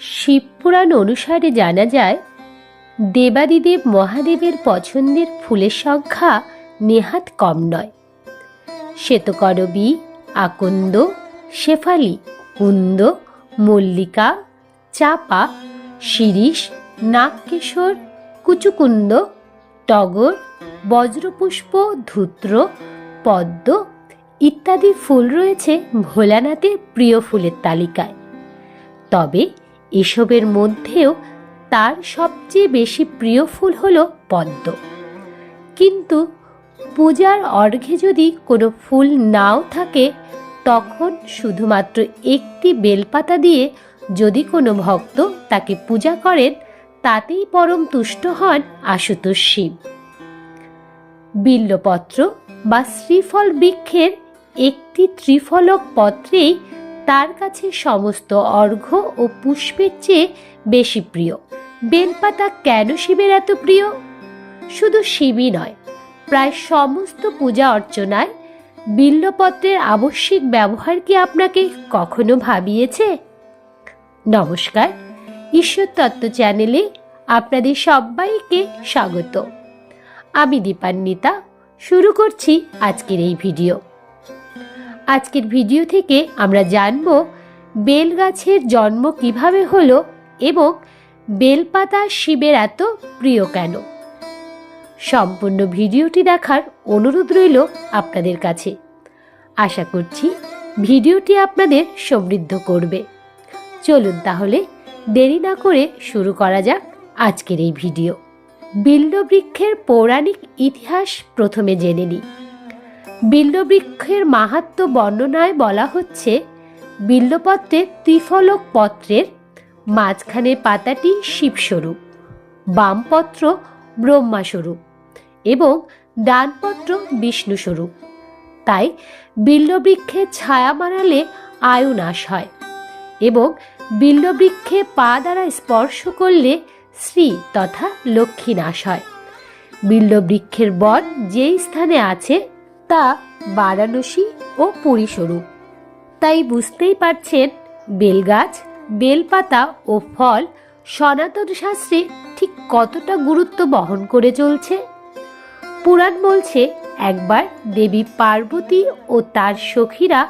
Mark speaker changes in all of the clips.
Speaker 1: শিবপুরাণ অনুসারে জানা যায়, দেবাদিদেব মহাদেবের পছন্দের ফুলের সংখ্যা নেহাত কম নয়। শ্বেতকরবী, আকন্দ, শেফালি, কুন্দ, মল্লিকা, চাপা, শিরিষ, নাগকেশর, কুচুকুন্দ, টগর, বজ্রপুষ্প, ধূত্র, পদ্ম ইত্যাদি ফুল রয়েছে ভোলানাথের প্রিয় ফুলের তালিকায়। তবে এসবের মধ্যেও তার সবচেয়ে বেশি প্রিয় ফুল হল পদ্ম। কিন্তু পূজার অর্ঘে যদি কোনো ফুল নাও থাকে, তখন শুধুমাত্র একটি বেলপাতা দিয়ে যদি কোনো ভক্ত তাকে পূজা করেন, তাতেই পরম তুষ্ট হন আশুতোষ শিব। বিল্লপত্র বা শ্রীফল বৃক্ষের একটি ত্রিফলক পত্রেই তার কাছে সমস্ত অর্ঘ্য ও পুষ্পের চেয়ে বেশি প্রিয়। বেলপাতা কেন শিবের এত প্রিয়? শুধু শিবই নয়, প্রায় সমস্ত পূজা অর্চনায় বিল্লপত্রের আবশ্যিক ব্যবহার কি আপনাকে কখনো ভাবিয়েছে? নমস্কার, ঈশ্বর তত্ত্ব চ্যানেলে আপনাদের সবাইকে স্বাগত। আমি দীপান্বিতা, শুরু করছি আজকের এই ভিডিও। আজকের ভিডিও থেকে আমরা জানব বেল গাছের জন্ম কীভাবে হলো এবং বেলপাতা শিবের এত প্রিয় কেন? সম্পূর্ণ ভিডিওটি দেখার অনুরোধ রইল আপনাদের কাছে। আশা করছি ভিডিওটি আপনাদের সমৃদ্ধ করবে। চলুন তাহলে দেরি না করে শুরু করা যাক আজকের এই ভিডিও। বিল্লবৃক্ষের পৌরাণিক ইতিহাস প্রথমে জেনে নিই। বিল্লবৃক্ষের মাহাত্ম বর্ণনায় বলা হচ্ছে বিল্লপত্রের ত্রিফলক পত্রের মাঝখানের পাতাটি শিবস্বরূপ, বামপত্র ব্রহ্মাস্বরূপ এবং ডানপত্র বিষ্ণুস্বরূপ। তাই বিল্লবৃক্ষে ছায়া মারালে আয়ু নাশ হয় এবং বিল্লবৃক্ষে পা দ্বারা স্পর্শ করলে শ্রী তথা লক্ষ্মী নাশ হয়। বিল্লবৃক্ষের বন যেই স্থানে আছে তা বারাণসী ও পুরীস্বরূপ তাই বুঝতেই পারছেন, বেলগাছ, বেলপাতা ও ফল সনাতন শাস্ত্রে ঠিক কতটা গুরুত্ব বহন করে চলছে। পুরাণ বলছে, একবার দেবী পার্বতী ও তার সখীরা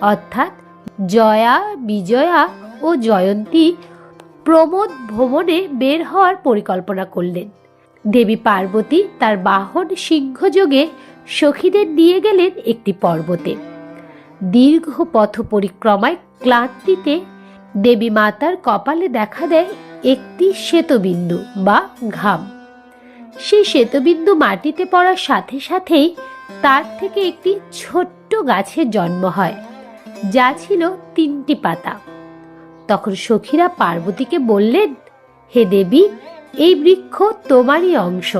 Speaker 1: অর্থাৎ জয়া, বিজয়া ও জয়ন্তী প্রমোদ ভ্রমণে বের হওয়ার পরিকল্পনা করলেন। দেবী পার্বতী তার বাহন সিংহযোগে সখীদের নিয়ে গেলেন একটি পর্বতে। দীর্ঘ পথ পরিক্রমায় ক্লান্তিতে দেবী মাতার কপালে দেখা দেয় একটি শ্বেতবিন্দু বা ঘাম। সেই শ্বেতবিন্দু মাটিতে পড়ার সাথে সাথেই তার থেকে একটি ছোট্ট গাছের জন্ম হয়, যা ছিল তিনটি পাতা। তখন সখীরা পার্বতীকে বললেন, হে দেবী, এই বৃক্ষ তোমারই অংশ।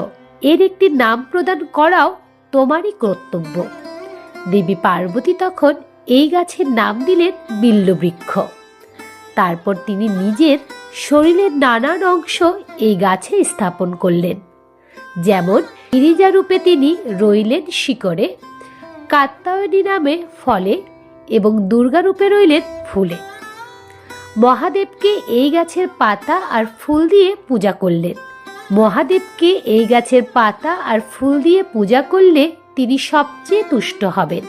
Speaker 1: এর একটি নাম প্রদান করাও তোমারই কর্তব্য। দেবী পার্বতী তখন এই গাছের নাম দিলেন বিল্লবৃক্ষ। তারপর তিনি নিজের শরীরের নানান অংশ এই গাছে স্থাপন করলেন। যেমন গিরিজা রূপে তিনি রইলেন শিকড়ে কাত্তায়নী নামে ফলে এবং দুর্গা রূপে রইলেন ফুলে। মহাদেবকে এই গাছের পাতা আর ফুল দিয়ে পূজা করলেন। মহাদেবকে এই গাছের পাতা আর ফুল দিয়ে পূজা করলে তিনি সবচেয়ে তুষ্ট হবেন।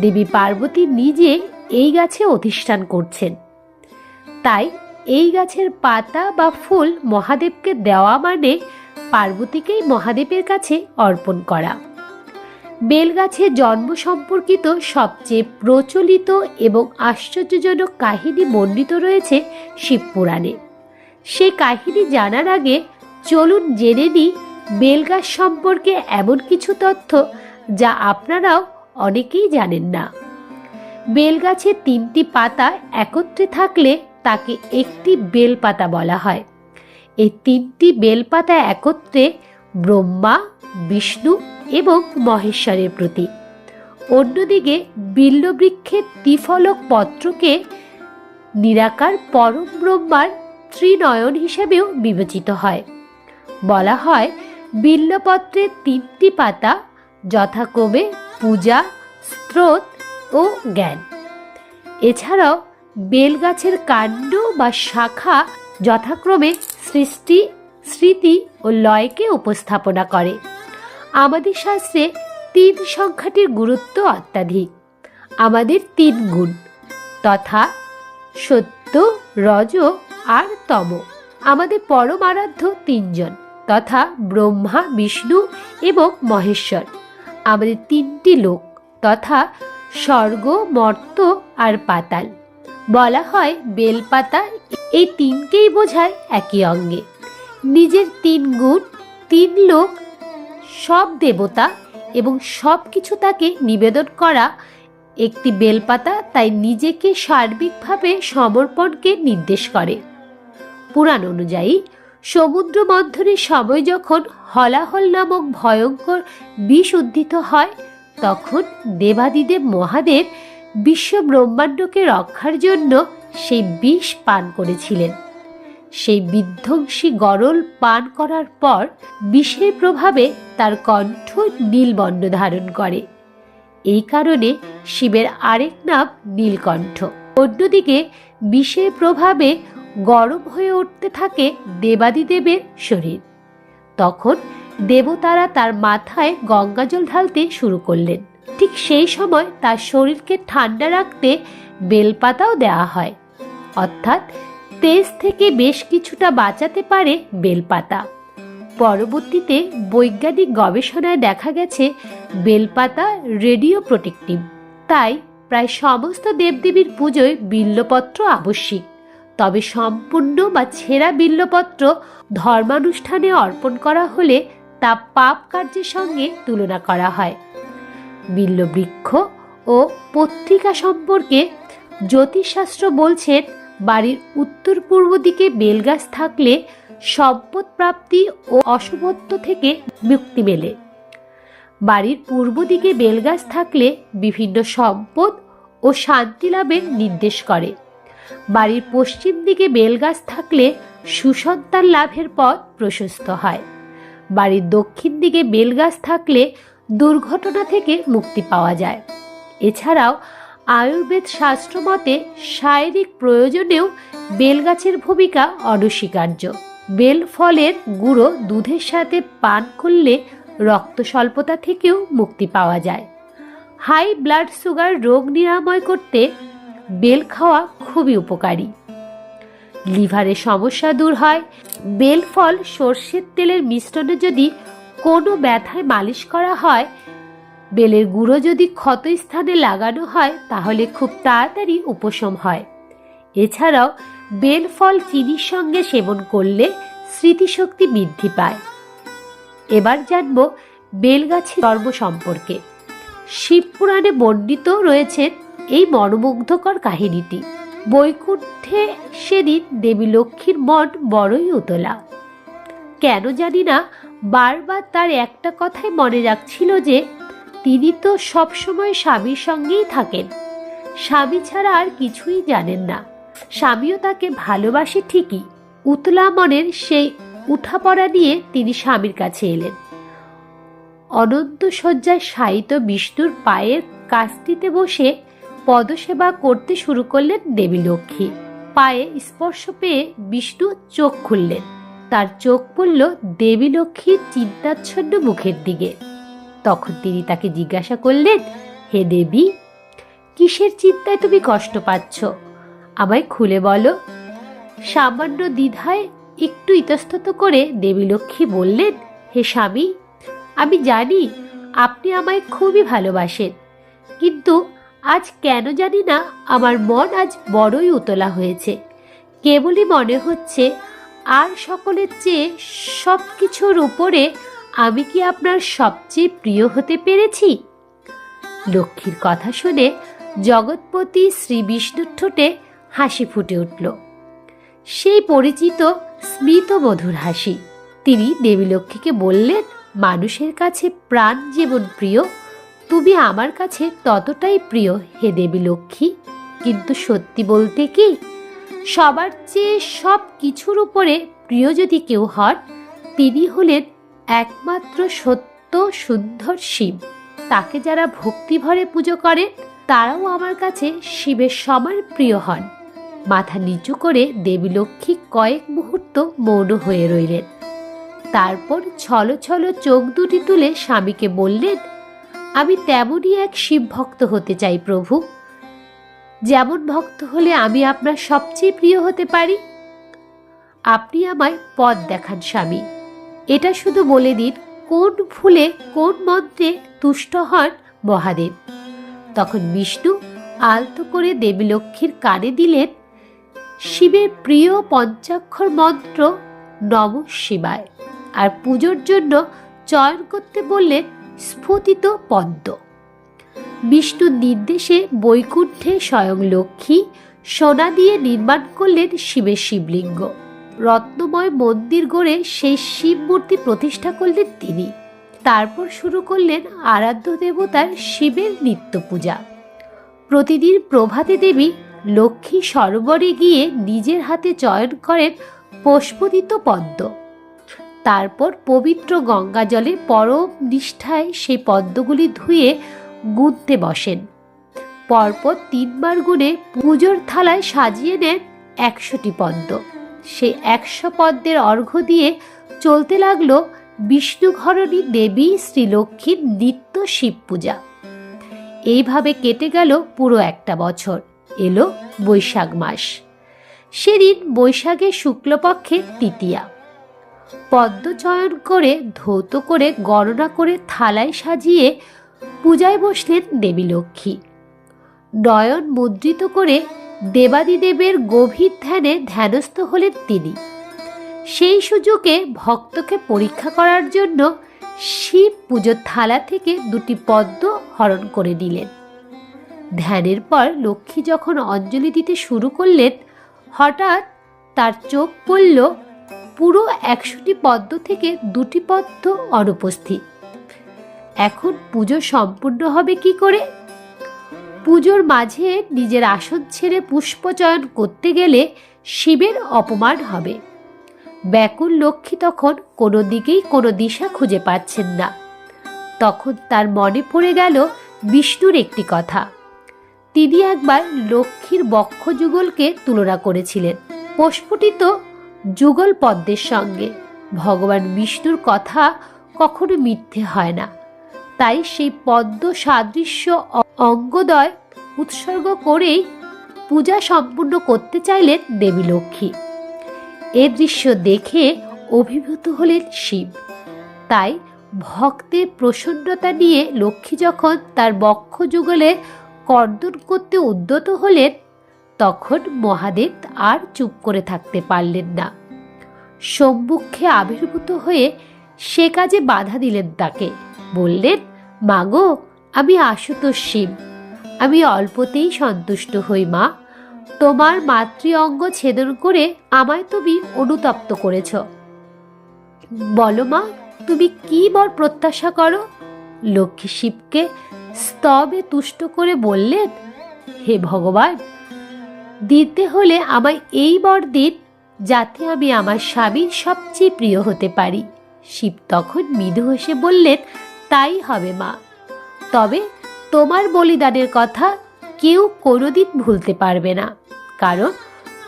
Speaker 1: দেবী পার্বতী নিজে এই গাছে অধিষ্ঠান করছেন। তাই এই গাছের পাতা বা ফুল মহাদেবকে দেওয়া মানে পার্বতীকেই মহাদেবের কাছে অর্পণ করা। বেলগাছে জন্ম সম্পর্কিত সবচেয়ে প্রচলিত এবং আশ্চর্যজনক কাহিনী বর্ণিত রয়েছে শিবপুরাণে। সেই কাহিনী জানার আগে চলুন জেনে নিই বেলগাছ সম্পর্কে এমন কিছু তথ্য যা আপনারাও অনেকেই জানেন না। বেলগাছের তিনটি পাতা একত্রে থাকলে তাকে একটি বেলপাতা বলা হয়। এই তিনটি বেলপাতা একত্রে ব্রহ্মা, বিষ্ণু এবং মহেশ্বরের প্রতীক। অন্যদিকে বিল্লবৃক্ষের ত্রিফলক পত্রকে নিরাকার পরম ব্রহ্মার ত্রিনয়ন হিসেবেও বিবেচিত হয়। বলা হয় বিল্লপত্রের তিনটি পাতা, যথাক্রমে পূজা, স্রোত ও জ্ঞান। এছাড়াও, বেলগাছের কাণ্ড বা শাখা যথাক্রমে সৃষ্টি, স্মৃতি ও লয়কে উপস্থাপনা করে। আমাদের শাস্ত্রে তিন সংখ্যাটির গুরুত্ব অত্যাধিক। আমাদের তিন গুণ, তথা, সত্য, রজ আর তম। আমাদের পরম আরাধ্য তিনজন। তথা ব্রহ্মা, বিষ্ণু এবং মহেশ্বর। আমাদের তিনটি লোক তথা স্বর্গ, মর্ত আর পাতাল। বলা হয় বেলপাতা এই তিনকেই বোঝায় একই অঙ্গে। নিজের তিন গুণ, তিন লোক, সব দেবতা এবং সব কিছু তাকে নিবেদন করা একটি বেলপাতা তাই নিজেকে সার্বিকভাবে সমর্পণকে নির্দেশ করে। পুরাণ অনুযায়ী সমুদ্র মন্থনের সময় যখন হলাহল নামক ভয়ঙ্কর বিষ উদ্ধিত হয়, তখন দেবাদিদেব মহাদেব বিশ্ব ব্রহ্মাণ্ডকে রক্ষার জন্য সেই বিষ পান করেছিলেন। সেই বিধ্বংসী গরল পান করার পর বিষের প্রভাবে তার কণ্ঠ নীলবর্ণ ধারণ করে। এই কারণে শিবের আরেক নাম নীলকণ্ঠ। অন্যদিকে বিষের প্রভাবে গরম হয়ে উঠতে থাকে দেবাদিদেবের শরীর। তখন দেবতারা তার মাথায় গঙ্গাজল ঢালতে শুরু করলেন। ঠিক সেই সময় তার শরীরকে ঠান্ডা রাখতে বেলপাতাও দেওয়া হয়। অর্থাৎ তেজ থেকে বেশ কিছুটা বাঁচাতে পারে বেলপাতা। পরবর্তীতে বৈজ্ঞানিক গবেষণায় দেখা গেছে, বেলপাতা রেডিও প্রোটেক্টিভ। তাই প্রায় সমস্ত দেবদেবীর পুজোয় বিল্লপত্র আবশ্যিক। তবে সম্পূর্ণ বা ছেঁড়া বিল্লপত্র ধর্মানুষ্ঠানে অর্পণ করা হলে তা পাপ কার্যের সঙ্গে তুলনা করা হয়। বিল্লবৃক্ষ ও পত্রিকা সম্পর্কে জ্যোতিষশাস্ত্র বলছেন, বাড়ির উত্তর পূর্ব দিকে বেলগাছ থাকলে সম্পদ প্রাপ্তি ও অশুভত্ব থেকে মুক্তি মেলে। বাড়ির পূর্ব দিকে বেলগাছ থাকলে বিভিন্ন সম্পদ ও শান্তি লাভের নির্দেশ করে। বাড়ির পশ্চিম দিকে বেলগাছ থাকলে সুসন্তান লাভের পথ প্রশস্ত হয়। বাড়ির দক্ষিণ দিকে বেলগাছ থাকলে দুর্ঘটনা থেকে মুক্তি পাওয়া যায়। এছাড়াও আয়ুর্বেদ শাস্ত্র মতে শারীরিক প্রয়োজনেও বেলগাছের ভূমিকা অনস্বীকার্য। বেল ফলের গুঁড়ো দুধের সাথে পান করলে রক্ত স্বল্পতা থেকেও মুক্তি পাওয়া যায়। হাই ব্লাড সুগার রোগ নিরাময় করতে বেল খাওয়া খুবই উপকারী। লিভারের সমস্যা দূর হয়, বেল ফল সর্ষের তেলের মিশ্রণে যদি কোনো ব্যথায় মালিশ করা হয়, বেলের গুঁড়ো যদি ক্ষত স্থানে লাগানো হয়, তাহলে খুব তাড়াতাড়ি উপশম হয়। এছাড়াও, বেল ফল চিনির সঙ্গে সেবন করলে স্মৃতিশক্তি বৃদ্ধি পায়। এবার জানব বেলগাছের ধর্ম সম্পর্কে। শিবপুরাণে বর্ণিত রয়েছে এই মনোমুগ্ধকর কাহিনীটি। বৈকুণ্ঠে সেদিন দেবী লক্ষ্মীর মন বড়ই উতলা। কেন জানি না, বারবার তার একটা কথাই মনে রাখছিল যে, তিনি তো সবসময় স্বামীর সঙ্গেই থাকেন। স্বামী ছাড়া আর কিছুই জানেন না। স্বামীও তাকে ভালোবাসে ঠিকই। উতলা মনের সেই উঠাপড়া নিয়ে তিনি স্বামীর কাছে এলেন। অনন্ত শয্যায় শায়িত বিষ্ণুর পায়ের কাস্তিতে বসে পদসেবা করতে শুরু করলেন দেবী লক্ষ্মী পায়ে স্পর্শ পেয়ে বিষ্ণু চোখ খুললেন। তার চোখ পড়ল দেবী লক্ষ্মীর চিন্তাচ্ছন্ন মুখের দিকে। তখন তিনি তাকে জিজ্ঞাসা করলেন, হে দেবী, কিসের চিন্তায় তুমি কষ্ট পাচ্ছ? আমায় খুলে বলো। সামান্য দ্বিধায় একটু ইতস্তত করে দেবী লক্ষ্মী বললেন, হে স্বামী, আমি জানি আপনি আমায় খুবই ভালোবাসেন, কিন্তু আজ কেন জানি না আমার মন আজ বড়ই উতলা হয়েছে। কেবলই মনে হচ্ছে আর সকলের চেয়ে সব কিছুর উপরে আমি কি আপনার সবচেয়ে প্রিয় হতে পেরেছি? লক্ষ্মীর কথা শুনে জগৎপতি শ্রী বিষ্ণুর ঠোঁটে হাসি ফুটে উঠল। সেই পরিচিত স্মিত মধুর হাসি। তিনি দেবী লক্ষ্মীকে বললেন, মানুষের কাছে প্রাণ যেমন প্রিয় তুমি আমার কাছে ততটাই প্রিয় হে দেবী লক্ষ্মী। কিন্তু সত্যি বলতে কি, সবার চেয়ে সব কিছুর উপরে প্রিয় যদি কেউ হন, তিনি হলেন একমাত্র সত্য সুন্দর শিব। তাকে যারা ভক্তি ভরে পুজো করে, তারাও আমার কাছে শিবের সমান প্রিয় হন। মাথা নিচু করে দেবী লক্ষ্মী কয়েক মুহূর্ত মৌন হয়ে রইলেন। তারপর ছলো ছলো চোখ দুটি তুলে স্বামীকে বললেন আমি তেমনই এক শিব ভক্ত হতে চাই, প্রভু। যেমন ভক্ত হলে আমি আপনার সবচেয়ে প্রিয় হতে পারি। আপনি আমায় পথ দেখান, স্বামী। এটা শুধু বলে দিন, কোন ফুলে কোন মন্ত্রে তুষ্ট হন মহাদেব। তখন বিষ্ণু আলতো করে দেবী লক্ষ্মীর কানে দিলেন, শিবের প্রিয় পঞ্চাক্ষর মন্ত্র নম শিবায়। আর পুজোর জন্য চয়ন করতে বললেন স্ফুতিত পদ্ম। বিষ্ণুর নির্দেশে বৈকুণ্ঠে স্বয়ং লক্ষ্মী সোনা দিয়ে নির্মাণ করলেন শিবের শিবলিঙ্গ। রত্নময় মন্দির গড়ে সেই শিব মূর্তি প্রতিষ্ঠা করলেন তিনি। তারপর শুরু করলেন আরাধ্য দেবতার শিবের নিত্য পূজা। প্রতিদিন প্রভাতে দেবী লক্ষ্মী সরোবরে গিয়ে নিজের হাতে চয়ন করেন পুষ্পদিত পদ্ম। তারপর পবিত্র গঙ্গা জলে পরম নিষ্ঠায় সেই পদ্মগুলি ধুয়ে গুনতে বসেন। পরপর তিনবার গুণে পুজোর থালায় সাজিয়ে নেন একশোটি পদ্ম। সেই একশো পদ্মের অর্ঘ্য দিয়ে চলতে লাগল বিষ্ণুঘরণী দেবী শ্রীলক্ষ্মীর নিত্য শিব পূজা। এইভাবে কেটে গেল পুরো একটা বছর, এলো বৈশাখ মাস। সেদিন বৈশাখের শুক্লপক্ষের তৃতীয়া। পদ্মচয়ন করে ধৌত করে গণনা করে থালায় সাজিয়ে পূজায় বসলেন দেবী লক্ষ্মী। নয়ন মুদ্রিত করে দেবাদিদেবের গভীর ধ্যানে ধ্যানস্থ হলেন তিনি। সেই সুযোগে ভক্তকে পরীক্ষা করার জন্য শিব পুজোর থালা থেকে দুটি পদ্ম হরণ করে নিলেন। ধ্যানের পর লক্ষ্মী যখন অঞ্জলি দিতে শুরু করলেন, হঠাৎ তার চোখ পড়ল পুরো একশোটি পদ্ম থেকে দুটি পদ্ম অনুপস্থিত। এখন পুজো সম্পূর্ণ হবে কি করে? পুজোর মাঝে নিজের আসন ছেড়ে পুষ্পচয়ন করতে গেলে শিবের অপমান হবে। ব্যাকুল লক্ষ্মী তখন কোনো দিকেই কোনো দিশা খুঁজে পাচ্ছেন না। তখন তার মনে পড়ে গেল বিষ্ণুর একটি কথা। তিনি একবার লক্ষ্মীর বক্ষ যুগলকে তুলনা করেছিলেন। প্রস্ফুটিত যুগল পদ্মের সঙ্গে। ভগবান বিষ্ণুর কথা কখনো মিথ্যে হয় না। তাই সেই পদ্ম সাদৃশ্য অঙ্গদয় উৎসর্গ করেই পূজা সম্পূর্ণ করতে চাইলেন দেবী লক্ষ্মী। এ দৃশ্য দেখে অভিভূত হলেন শিব। তাই ভক্তের প্রসন্নতা নিয়ে লক্ষ্মী যখন তার বক্ষ যুগলে কর্দন করতে উদ্যত হলেন তখন মহাদেব আর চুপ করে থাকতে পারলেন না। সম্মুখে আবির্ভূত হয়ে সে কাজে বাধা দিলেন তাকে। বললেন, মাগো, আমি আশুতোষ শিব। আমি অল্পতেই সন্তুষ্ট হই, মা। তোমার মাতৃ অঙ্গ ছেদন করে আমায় তুমি অনুতপ্ত করেছ। বলো, মা, তুমি কি বর প্রত্যাশা করো? লক্ষ্মী শিবকে স্তবে তুষ্ট করে বললেন, হে ভগবান দিতে হলে আমায় এই বর দিন, যাতে আমি আমার স্বামীর সবচেয়ে প্রিয় হতে পারি। শিব তখন মৃদু হেসে বললেন, তাই হবে মা। তবে তোমার বলিদানের কথা কেউ কোনোদিন ভুলতে পারবে না। কারণ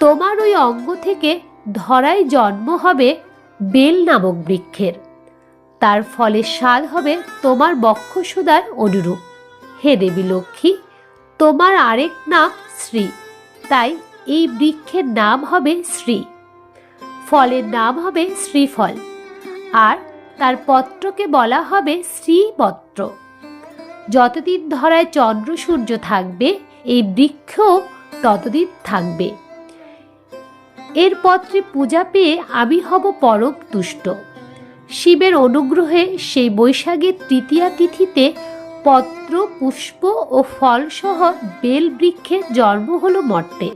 Speaker 1: তোমার ওই অঙ্গ থেকে ধরায় জন্ম হবে বেল নামক বৃক্ষের। তার ফলে স্বাদ হবে তোমার বক্ষসুদার অনুরূপ। হে দেবী লক্ষ্মী, তোমার আরেক নাম শ্রী। তাই এই বৃক্ষের নাম হবে শ্রী। ফলের নাম হবে শ্রীফল। আর তার পত্রকে বলা হবে শ্রীপত্র। যতদিন ধরায় চন্দ্র সূর্য থাকবে, এই বৃক্ষ ততদিন থাকবে। এর পত্রে পূজা পেয়ে আমি হব পরম তুষ্ট। শিবের অনুগ্রহে সেই বৈশাখের তৃতীয়া তিথিতে পত্র পুষ্প ও ফলসহ বেল বৃক্ষের জন্ম হলো মর্তে।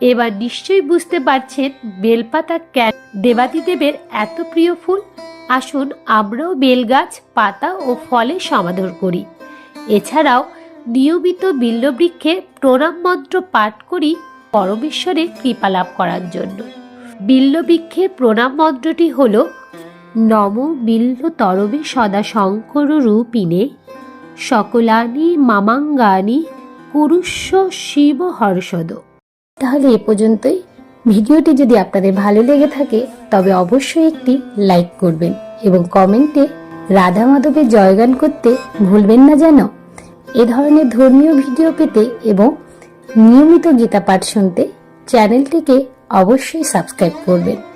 Speaker 1: এবার নিশ্চয়ই বুঝতে পারছেন বেলপাতা কেন দেবাদিদেবের এত প্রিয় ফুল। আসুন আমরাও বেলগাছ, পাতা ও ফলে সমাদর করি। এছাড়াও নিয়মিত বিল্লবৃক্ষে প্রণাম মন্ত্র পাঠ করি পরমেশ্বরের কৃপা লাভ করার জন্য। বিল্লবৃক্ষের প্রণাম মন্ত্রটি হল নম বিল্ল তরবে সদা শঙ্কর রূপিনে সকলানি মামাঙ্গানি কুরুষ্ব শিব হর্ষদ। তাহলে এ পর্যন্তই। ভিডিওটি যদি আপনাদের ভালো লেগে থাকে, তবে অবশ্যই একটি লাইক করবেন এবং কমেন্টে রাধা মাধবের জয়গান করতে ভুলবেন না যেন। এ ধরনের ধর্মীয় ভিডিও পেতে এবং নিয়মিত গীতা পাঠ শুনতে চ্যানেলটিকে অবশ্যই সাবস্ক্রাইব করবেন।